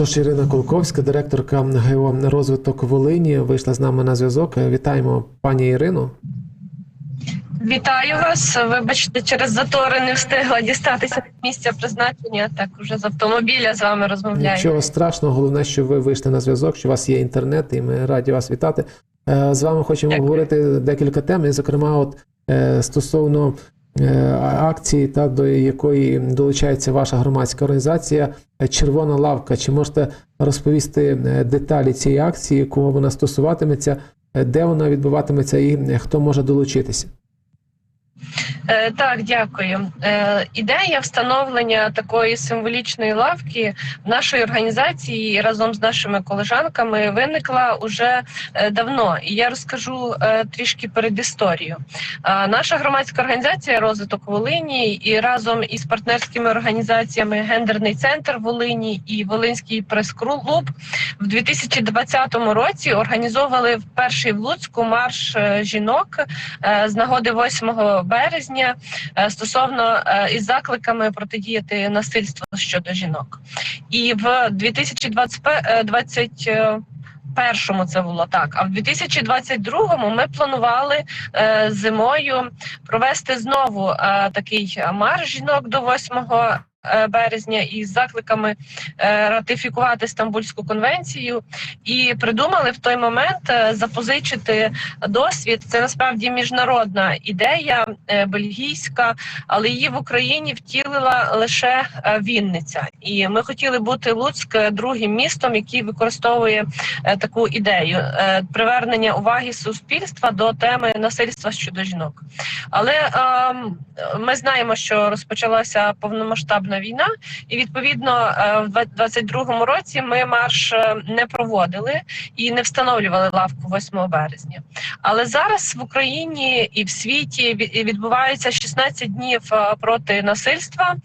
Тож Ірина Колковська, директорка ГО розвиток Волині, вийшла з нами на зв'язок. Вітаємо пані Ірину. Вітаю вас. Вибачте, через затори не встигла дістатися місця призначення. Так уже з автомобіля з вами розмовляю. Нічого страшного, головне, що ви вийшли на зв'язок, що у вас є інтернет, і ми раді вас вітати. Е, З вами хочемо Дякую. говорити декілька тем, і, зокрема, от е, стосовно акції, та до якої долучається ваша громадська організація е, Червона лавка. Чи можете розповісти е, деталі цієї акції, кого вона стосуватиметься, е, де вона відбуватиметься і е, хто може долучитися? Е, так, дякую. Е, ідея встановлення такої символічної лавки в нашої організації разом з нашими колежанками виникла уже е, давно. І я розкажу трішки перед історію. Е, наша громадська організація розвиток Волині і разом із партнерськими організаціями Гендерний центр Волині і Волинський прес-клуб в 2020 році організовували перший в Луцьку марш жінок з нагоди 8 березня е, стосовно е, із закликами протидіяти насильству щодо жінок. І в 2021 Першому це було так. А в 2022-му ми планували е, зимою провести знову е, такий марш жінок до 8 е, березня із закликами е, ратифікувати Стамбульську конвенцію, і придумали в той момент е, запозичити досвід. Це насправді міжнародна ідея е, бельгійська, але її в Україні втілила лише е, Вінниця. І ми хотіли бути Луцьк е, другим містом, який використовує е, таку ідею е, привернення уваги суспільства до теми насильства щодо жінок. Але ем, ми знаємо, що розпочалася повномасштабна війна, і відповідно е, в 22-му році ми марш е, не проводили і не встановлювали лавку 8 березня. Але зараз в Україні і в світі ві- відбуваються 16 днів е, проти насильства,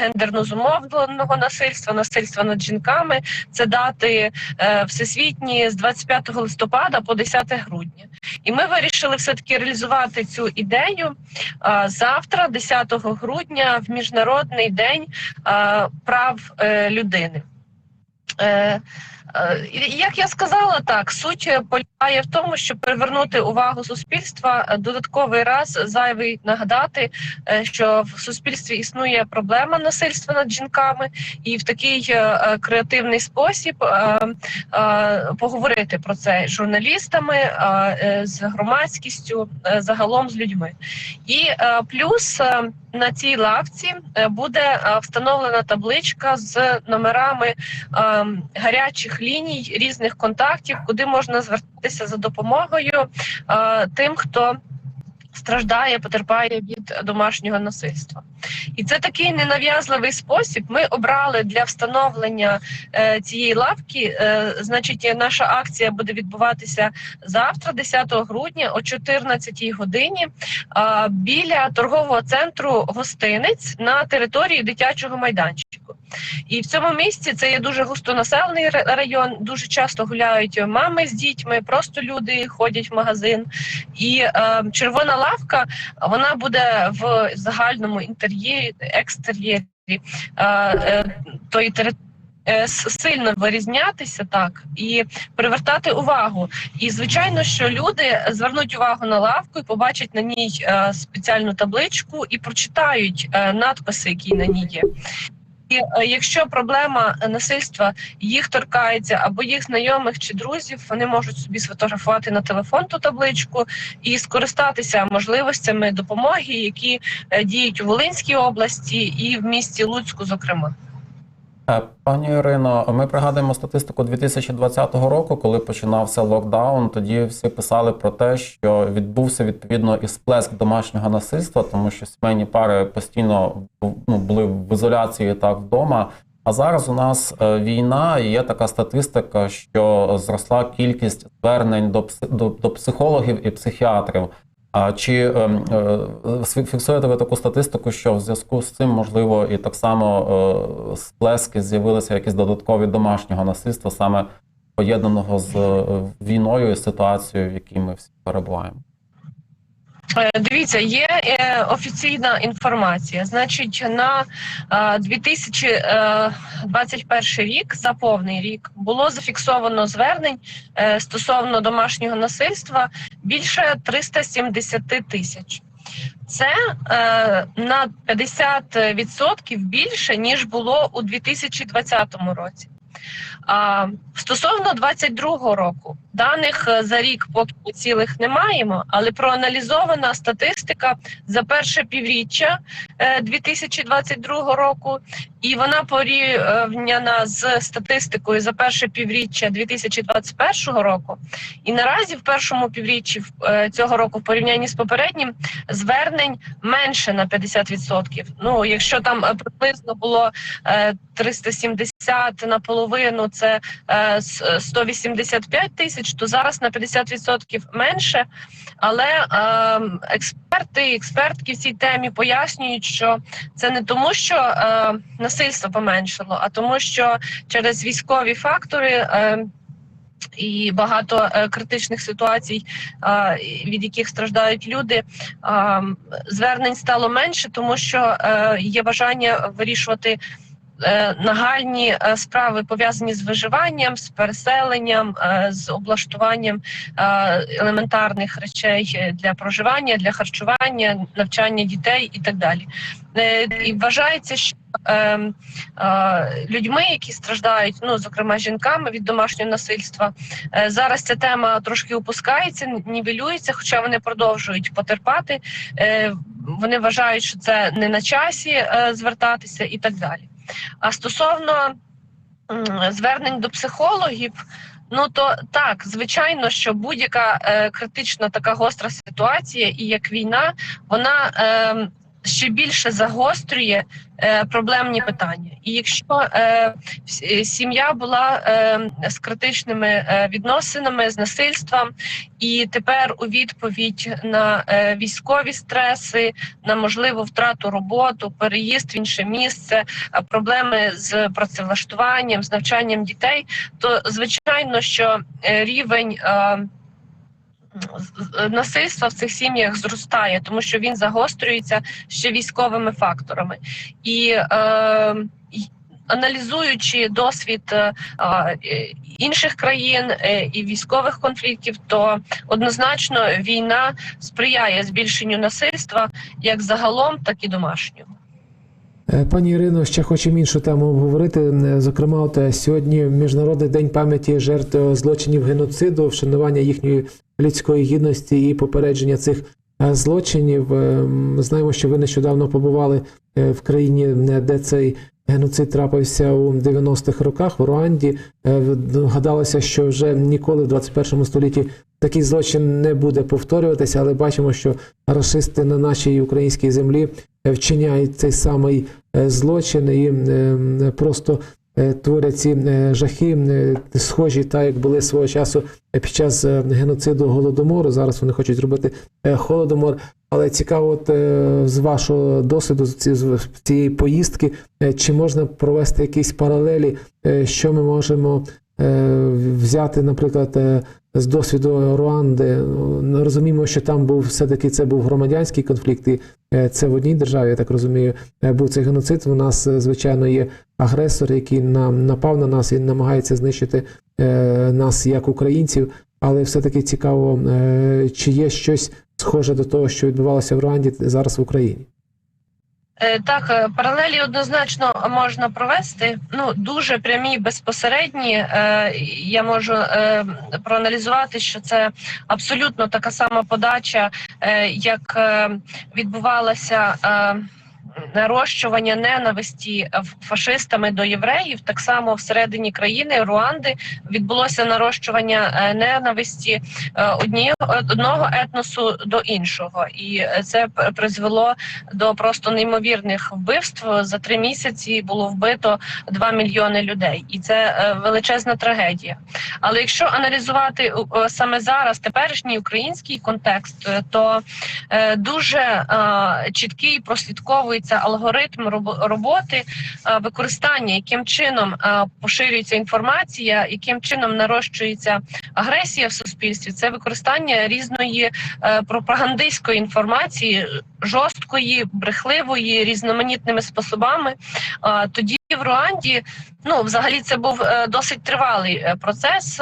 гендерно зумовленого насильства, насильства над жінками. Це дати всесвітні з 25 листопада по 10 грудня. І ми вирішили все таки реалізувати цю ідею завтра, 10 грудня, в міжнародний день е, прав е, людини. Е, Як я сказала, так суть полягає в тому, щоб привернути увагу суспільства додатковий раз зайвий нагадати, що в суспільстві існує проблема насильства над жінками, і в такий креативний спосіб поговорити про це з журналістами, з громадськістю, загалом з людьми. І плюс на цій лавці е, буде е, встановлена табличка з номерами е, гарячих ліній різних контактів, куди можна звертатися за допомогою е, тим, хто страждає, потерпає від домашнього насильства. І це такий ненав'язливий спосіб. Ми обрали для встановлення е, цієї лавки. Е, значить, наша акція буде відбуватися завтра, 10 грудня, о 14 годині, е, біля торгового центру гостинець на території дитячого майданчику. І в цьому місці це є дуже густонаселений ра- район. Дуже часто гуляють мами з дітьми, просто люди ходять в магазин. І е, червона лавка вона буде в загальному інтер'єрі, екстер'єрі е, е, тої території. Сильно вирізнятися так і привертати увагу. І звичайно, що люди звернуть увагу на лавку і побачать на ній е, спеціальну табличку і прочитають е, надписи, які на ній є. Е, якщо проблема насильства їх торкається або їх знайомих чи друзів, вони можуть собі сфотографувати на телефон ту табличку і скористатися можливостями допомоги, які е, діють у Волинській області і в місті Луцьку, зокрема. Е, Пані Ірино, ми пригадуємо статистику 2020 року, коли починався локдаун. Тоді всі писали про те, що відбувся відповідно і сплеск домашнього насильства, тому що сімейні пари постійно ну, були в ізоляції так вдома. А зараз у нас е, війна, і є така статистика, що зросла кількість звернень до, до, до психологів і психіатрів. А чи ем, е, фіксуєте ви таку статистику, що в зв'язку з цим можливо і так само е, сплески з'явилися якісь додаткові домашнього насильства, саме поєднаного з е, війною і ситуацією, в якій ми всі перебуваємо? Е, Дивіться, є е, офіційна інформація. Значить, на е, 2021 рік, за повний рік, було зафіксовано звернень е, стосовно домашнього насильства більше 370 тисяч. Це е, на 50% більше ніж було у 2020 році. А стосовно 22-го року, даних е, за рік поки цілих не маємо, але проаналізована статистика за перше півріччя е, 2022 року, і вона порівняна з статистикою за перше півріччя 2021 року. І наразі в першому півріччі е, цього року, в порівнянні з попереднім, звернень менше на 50%. Ну, якщо там е, приблизно було е, 370 наполовину, це е, с- 185 тисяч, то зараз на 50% менше. Але е, експерти, експертки в цій темі пояснюють, що це не тому, що е, насильство поменшало, а тому, що через військові фактори. Е, і багато е, критичних ситуацій, е, від яких страждають люди, е, звернень стало менше, тому що е, є бажання вирішувати нагальні е, справи пов'язані з виживанням, з переселенням, е, з облаштуванням е, елементарних речей е, для проживання, для харчування, навчання дітей і так далі. Е, І вважається, що е, е, людьми, які страждають, ну зокрема жінками від домашнього насильства, е, зараз ця тема трошки опускається, нівелюється, хоча вони продовжують потерпати. Е, Вони вважають, що це не на часі е, звертатися і так далі. А стосовно звернень до психологів. Ну то так, звичайно, що будь-яка е, критична така гостра ситуація, і як війна, вона е, ще більше загострює е, проблемні питання. І якщо е, е, сім'я була е, з критичними е, відносинами, з насильством, і тепер у відповідь на е, військові стреси, на можливу втрату роботу, переїзд в інше місце, проблеми з працевлаштуванням, з навчанням дітей, то звичайно, що е, рівень. е, Насильства в цих сім'ях зростає, тому що він загострюється ще військовими факторами, і е, аналізуючи досвід е, інших країн е, і військових конфліктів, то однозначно війна сприяє збільшенню насильства як загалом, так і домашнього. Е, Пані Ірино, ще хочемо іншу тему обговорити. Е, Зокрема, от е, сьогодні Міжнародний день пам'яті жертв злочинів геноциду, вшанування їхньої людської гідності і попередження цих злочинів. Е, Ми знаємо, що ви нещодавно побували в країні, де цей геноцид трапився у 90-х роках в Руанді. Е, Гадалося, що вже ніколи в 21 столітті такий злочин не буде повторюватися, але бачимо, що расисти на нашій українській землі е, вчиняють цей самий е, злочин і просто творять ці е, жахи, е, схожі, так як були свого часу під час е, геноциду голодомору. Зараз вони хочуть зробити е, холодомор. Але цікаво, от е, з вашого досвіду з цієї поїздки, е, чи можна провести якісь паралелі, е, що ми можемо е, взяти, наприклад, е, з досвіду Руанди. Ну, Розуміємо, що там був все-таки це був громадянський конфлікт, і е, це в одній державі, я так розумію, е, був цей геноцид. У нас, е, звичайно, є агресор, який нам напав на нас і намагається знищити е, нас як українців. Але все-таки цікаво, е, чи є щось схоже до того, що відбувалося в Руанді зараз в Україні. Е, Так, е, паралелі однозначно можна провести. Ну дуже прямі, безпосередні. Е, Я можу проаналізувати, що це абсолютно така сама подача, як відбувалася. Е, Нарощування ненависті ф- фашистами до євреїв, так само всередині країни Руанди відбулося нарощування е, ненависті е, однієї одного етносу до іншого, і е, це призвело до просто неймовірних вбивств. За три місяці було вбито 2 мільйони людей, і це е, величезна трагедія. Але якщо аналізувати е, саме зараз теперішній український контекст, е, то е, дуже е, чіткий прослідковується алгоритм роботи, е, використання, яким чином е, поширюється інформація, яким чином нарощується агресія в суспільстві. Це використання різної е, пропагандистської інформації, жорсткої, брехливої, різноманітними способами. Тоді в Руанді, ну взагалі, це був досить тривалий процес.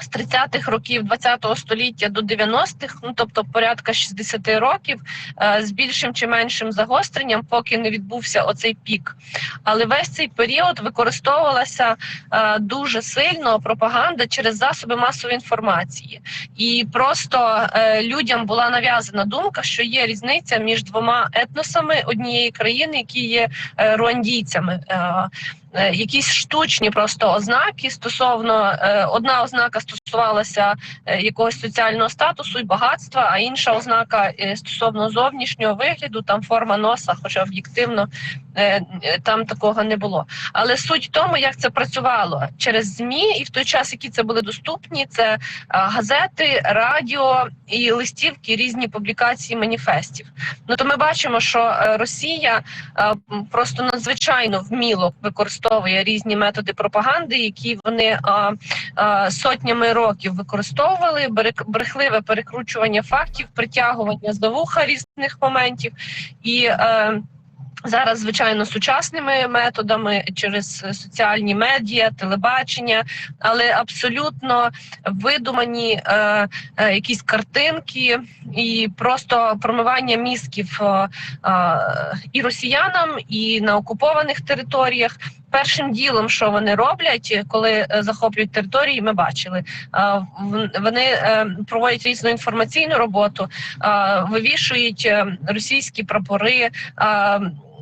З 30-х років 20-го століття до 90-х, ну тобто порядка 60 років, е, з більшим чи меншим загостренням, поки не відбувся оцей пік. Але весь цей період використовувалася е, дуже сильно пропаганда через засоби масової інформації, і просто е, людям була нав'язана думка, що є різниця між двома етносами однієї країни, які є руандійцями. Е, Якісь штучні просто ознаки стосовно е, одна ознака стосувалася е, якогось соціального статусу і багатства, а інша ознака е, стосовно зовнішнього вигляду, там форма носа, хоча об'єктивно е, там такого не було. Але суть в тому, як це працювало через змі, і в той час, які це були доступні, це газети, радіо і листівки, різні публікації маніфестів. Ну то ми бачимо, що Росія просто надзвичайно вміло використовує різні методи пропаганди, які вони сотнями років використовували. Берек- брехливе перекручування фактів, притягування за вуха різних моментів і. Е, Зараз, звичайно, сучасними методами через соціальні медіа, телебачення, але абсолютно видумані е, е, якісь картинки і просто промивання мізків е, е, і росіянам, і на окупованих територіях. Першим ділом, що вони роблять, коли е, захоплюють території, ми бачили. Вони е, проводять різну інформаційну роботу, вивішують е, російські прапори.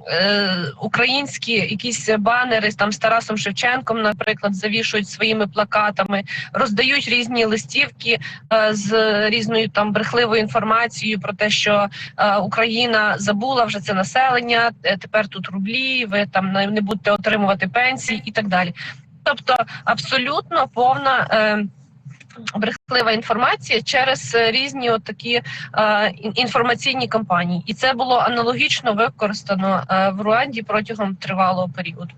Е, Українські якісь банери там з Тарасом Шевченком, наприклад, завішують своїми плакатами, роздають різні листівки е, з різною там брехливою інформацією про те, що е, Україна забула вже це населення. Тепер тут рублі, ви там не будете отримувати пенсії і так далі. Тобто, абсолютно повна. Брехлива інформація через е, різні такі е, інформаційні кампанії, і це було аналогічно використано е, в Руанді протягом тривалого періоду.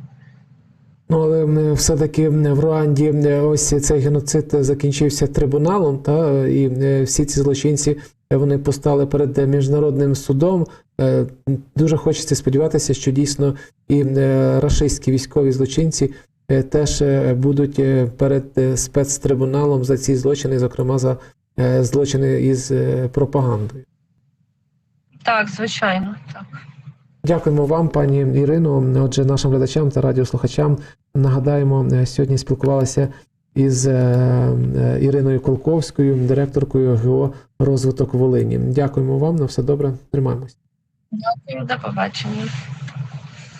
Ну, але все-таки в Руанді ось цей геноцид закінчився трибуналом, та і всі ці злочинці вони постали перед міжнародним судом. Дуже хочеться сподіватися, що дійсно і рашистські військові злочинці теж е, будуть е, перед е, спецтрибуналом за ці злочини, зокрема за е, злочини із е, пропагандою. Так, звичайно, так. Дякуємо вам, пані Ірино. Отже, нашим глядачам та радіослухачам нагадаємо, е, сьогодні спілкувалися із е, е, Іриною Колковською, директоркою ГО розвиток Волині. Дякуємо вам на все добре. Тримаємось. Дякую, до побачення.